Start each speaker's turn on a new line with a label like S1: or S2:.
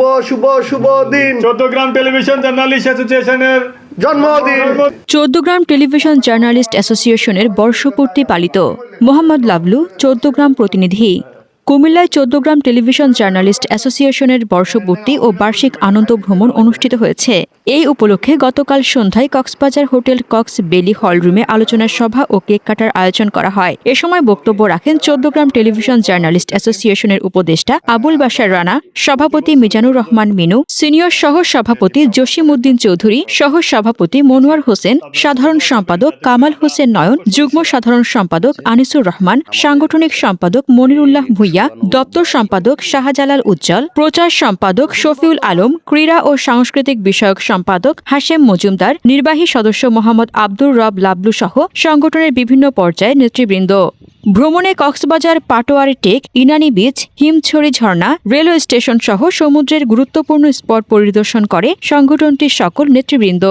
S1: শুভ শুভ শুভ দিন।
S2: Chauddagram television journalist অ্যাসোসিয়েশনের
S1: জন্মদিন।
S3: চৌদ্দগ্রাম টেলিভিশন জার্নালিস্ট অ্যাসোসিয়েশনের বর্ষপূর্তি পালিত মোহাম্মদ লাভলু চৌদ্দগ্রাম প্রতিনিধি। কুমিল্লায় চৌদ্দগ্রাম টেলিভিশন জার্নালিস্ট অ্যাসোসিয়েশনের বর্ষপূর্তি ও বার্ষিক আনন্দ ভ্রমণ অনুষ্ঠিত হয়েছে। এই উপলক্ষে গতকাল সন্ধ্যায় কক্সবাজার হোটেল কক্স বেলি হল হলরুমে আলোচনা সভা ও কেক কাটার আয়োজন করা হয়। এ সময় বক্তব্য রাখেন চৌদ্দগ্রাম টেলিভিশন জার্নালিস্ট অ্যাসোসিয়েশনের উপদেষ্টা আবুল বাশার রানা, সভাপতি মিজানুর রহমান মিনু, সিনিয়র সহ সভাপতি জসিম উদ্দিন চৌধুরী, সহ সভাপতি মনোয়ার হোসেন, সাধারণ সম্পাদক কামাল হোসেন নয়ন, যুগ্ম সাধারণ সম্পাদক আনিসুর রহমান, সাংগঠনিক সম্পাদক মনিরুল্লাহ ভুইয়া, দপ্তর সম্পাদক শাহজালাল উজ্জ্বল, প্রচার সম্পাদক শফিউল আলম, ক্রীড়া ও সাংস্কৃতিক বিষয়ক সম্পাদক হাশেম মজুমদার, নির্বাহী সদস্য মোহাম্মদ আব্দুর রব লাবলু সহ সংগঠনের বিভিন্ন পর্যায়ে নেতৃবৃন্দ। ভ্রমণে কক্সবাজার, পাটোয়ারি টেক, ইনানি বিচ, হিমছড়ি ঝর্ণা, রেলওয়ে স্টেশন সহ সমুদ্রের গুরুত্বপূর্ণ স্পট পরিদর্শন করে সংগঠনটির সকল নেতৃবৃন্দ।